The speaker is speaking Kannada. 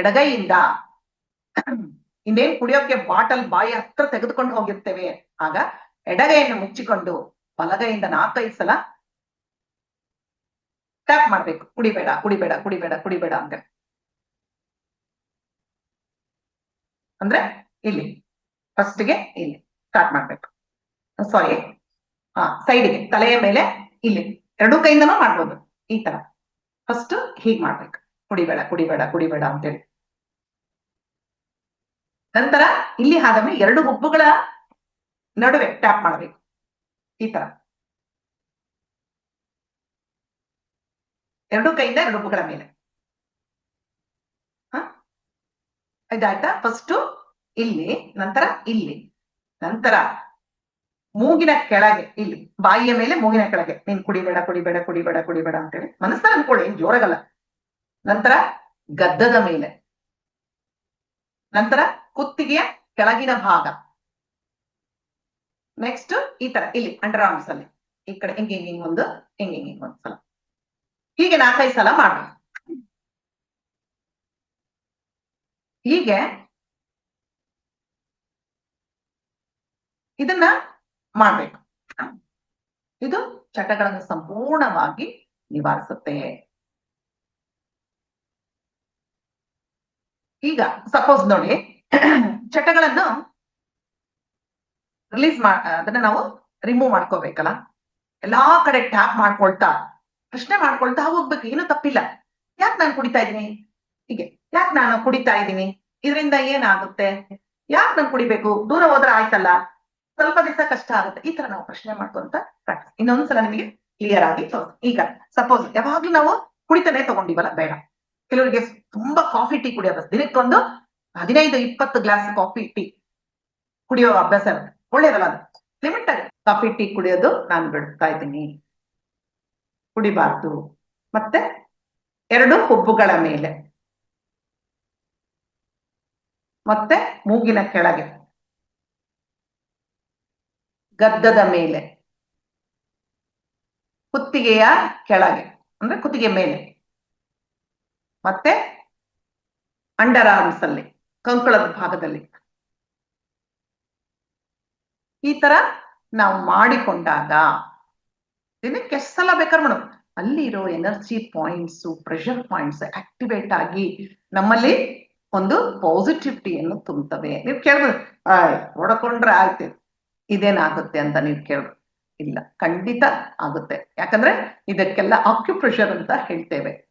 ಎಡಗೈಯಿಂದ ಇನ್ನೇನ್ ಕುಡಿಯೋಕೆ ಬಾಟಲ್ ಬಾಯಿ ಹತ್ರ ತೆಗೆದುಕೊಂಡು ಹೋಗಿರ್ತೇವೆ. ಆಗ ಎಡಗೈಯನ್ನು ಮುಚ್ಚಿಕೊಂಡು ಬಲಗೈಯಿಂದ ನಾಲ್ಕೈದು ಸಲ ಟ್ಯಾಪ್ ಮಾಡ್ಬೇಕು. ಕುಡಿಬೇಡ ಕುಡಿಬೇಡ ಕುಡಿಬೇಡ ಕುಡಿಬೇಡ ಅಂತ. ಅಂದ್ರೆ ಇಲ್ಲಿ ಫಸ್ಟ್ಗೆ ಇಲ್ಲಿ ಸ್ಟಾರ್ಟ್ ಮಾಡ್ಬೇಕು. ಸಾರಿ ಹಾ ಸೈಡ್ಗೆ ತಲೆಯ ಮೇಲೆ ಇಲ್ಲಿ. ಎರಡು ಕೈಯಿಂದನೂ ಮಾಡ್ಬೋದು. ಈ ತರ. ಫಸ್ಟ್ ಹೀಗ್ ಮಾಡ್ಬೇಕು. ಕುಡಿಬೇಡ ಕುಡಿಬೇಡ ಕುಡಿಬೇಡ ಅಂತೇಳಿ. ನಂತರ ಇಲ್ಲಿ ಆದಮೇಲೆ ಎರಡು ಹುಬ್ಬುಗಳ ನಡುವೆ ಟ್ಯಾಪ್ ಮಾಡಬೇಕು. ಈ ತರ. ಎರಡು ಕೈಯಿಂದ ಎರಡು ಹುಬ್ಬುಗಳ ಮೇಲೆ. ಇದಾಯ್ತಾ? ಫಸ್ಟ್ ಇಲ್ಲಿ, ನಂತರ ಇಲ್ಲಿ. ನಂತರ ಮೂಗಿನ ಕೆಳಗೆ, ಇಲ್ಲಿ. ಬಾಯಿಯ ಮೇಲೆ ಮೂಗಿನ ಕೆಳಗೆ. ನೀನ್ ಕುಡಿಬೇಡ ಕುಡಿಬೇಡ ಕುಡಿಬೇಡ ಕುಡಿಬೇಡ ಅಂತೇಳಿ. ಮನಸ್ಸಲ್ಲಿ ಅನ್ಕೊಳ್ಳಿ ಏನ್ ಜೋರಾಗಲ್ಲ. ನಂತರ ಗದ್ದದ ಮೇಲೆ. ನಂತರ ಕುತ್ತಿಗೆಯ ಕೆಳಗಿನ ಭಾಗ. ನೆಕ್ಸ್ಟ್ ಈ ತರ, ಇಲ್ಲಿ ಅಂಡರ್ ಆರ್ಮ್ಸ್ ಅಲ್ಲಿ. ಈ ಕಡೆ ಹಿಂಗೆ ಹಿಂಗೆ ಒಂದು, ಹಿಂಗೆ ಹಿಂಗೆ ಒಂದು ಸಲ. ಹೀಗೆ ನಾಲ್ಕೈದು ಸಲ ಮಾಡಬೇಕು. ಹೀಗೆ ಇದನ್ನ ಮಾಡ್ಬೇಕು. ಇದು ಚಟಗಳನ್ನು ಸಂಪೂರ್ಣವಾಗಿ ನಿವಾರಿಸುತ್ತೆ. ಈಗ ಸಪೋಸ್ ನೋಡಿ ಚಟಗಳನ್ನು ರಿಲೀಸ್ ಮಾ ಅದನ್ನ ನಾವು ರಿಮೂವ್ ಮಾಡ್ಕೋಬೇಕಲ್ಲ? ಎಲ್ಲಾ ಕಡೆ ಟ್ಯಾಪ್ ಮಾಡ್ಕೊಳ್ತಾ, ಪ್ರಶ್ನೆ ಮಾಡ್ಕೊಳ್ತಾ ಹೋಗ್ಬೇಕು, ಏನು ತಪ್ಪಿಲ್ಲ. ಯಾಕೆ ನಾನು ಕುಡಿತಾ ಇದ್ದೀನಿ? ಹೀಗೆ, ಯಾಕೆ ನಾನು ಕುಡಿತಾ ಇದ್ದೀನಿ? ಇದರಿಂದ ಏನಾಗುತ್ತೆ? ಯಾಕೆ ನಾನು ಕುಡಿಬೇಕು? ದೂರ ಹೋದ್ರೆ ಆಯ್ತಲ್ಲ? ಸ್ವಲ್ಪ ದಿವಸ ಕಷ್ಟ ಆಗುತ್ತೆ. ಈ ತರ ನಾವು ಪ್ರಶ್ನೆ ಮಾಡ್ಕೊಂತ ಪ್ರಾಕ್ಟೀಸ್ ಇನ್ನೊಂದ್ಸಲ ನಿಮಗೆ ಕ್ಲಿಯರ್ ಆಗಿ ಈಗ ಸಪೋಸ್ ಯಾವಾಗ್ಲೂ ನಾವು ಕುಡಿತಾನೆ ತಗೊಂಡಿವಲ್ಲ, ಬೇಡ. ಕೆಲವರಿಗೆ ತುಂಬಾ ಕಾಫಿ ಟೀ ಕುಡಿಯೋದು ದಿನಕ್ಕೊಂದು ಹದಿನೈದು, ಇಪ್ಪತ್ತು ಗ್ಲಾಸ್ ಕಾಫಿ ಟೀ ಕುಡಿಯೋ ಅಭ್ಯಾಸ ಒಳ್ಳೇದಲ್ಲ ಅದು? ಲಿಮಿಟ್ ಆಗಿ ಕಾಫಿ ಟೀ ಕುಡಿಯೋದು ನಾನು ಬಿಡ್ತಾ ಇದ್ದೀನಿ. ಕುಡಿಬಾರ್ದು. ಮತ್ತೆ ಎರಡು ಹುಬ್ಬುಗಳ ಮೇಲೆ. ಮತ್ತೆ ಮೂಗಿನ ಕೆಳಗೆ. ಗದ್ದದ ಮೇಲೆ. ಕುತ್ತಿಗೆಯ ಕೆಳಗೆ. ಅಂದ್ರೆ ಕುತ್ತಿಗೆ ಮೇಲೆ. ಮತ್ತೆ ಅಂಡರ್ ಆರ್ಮ್ಸ್ ಅಲ್ಲಿ. ಕಂಕಳದ ಭಾಗದಲ್ಲಿ. ಈ ತರ ನಾವು ಮಾಡಿಕೊಂಡಾಗ ದಿನಕ್ಕೆ ಸಲ ಬೇಕಾದ್ರೆ ಮೇಡಮ್ ಅಲ್ಲಿ ಇರೋ energy points pressure points activate ಆಗಿ ನಮ್ಮಲ್ಲಿ ಒಂದು ಪಾಸಿಟಿವಿಟಿಯನ್ನು ತುಂಬುತ್ತವೆ. ನೀವು ಕೇಳ್ಬೋದು ಹೊಡ್ಕೊಂಡ್ರೆ ಆಯ್ತು. ಇದೇನಾಗುತ್ತೆ ಅಂತ ನೀವು ಕೇಳಿದ್ರು ಇಲ್ಲ, ಖಂಡಿತ ಆಗುತ್ತೆ. ಯಾಕಂದ್ರೆ ಇದಕ್ಕೆಲ್ಲ ಆಕ್ಯುಪ್ರೆಷರ್ ಅಂತ ಹೇಳ್ತೇವೆ.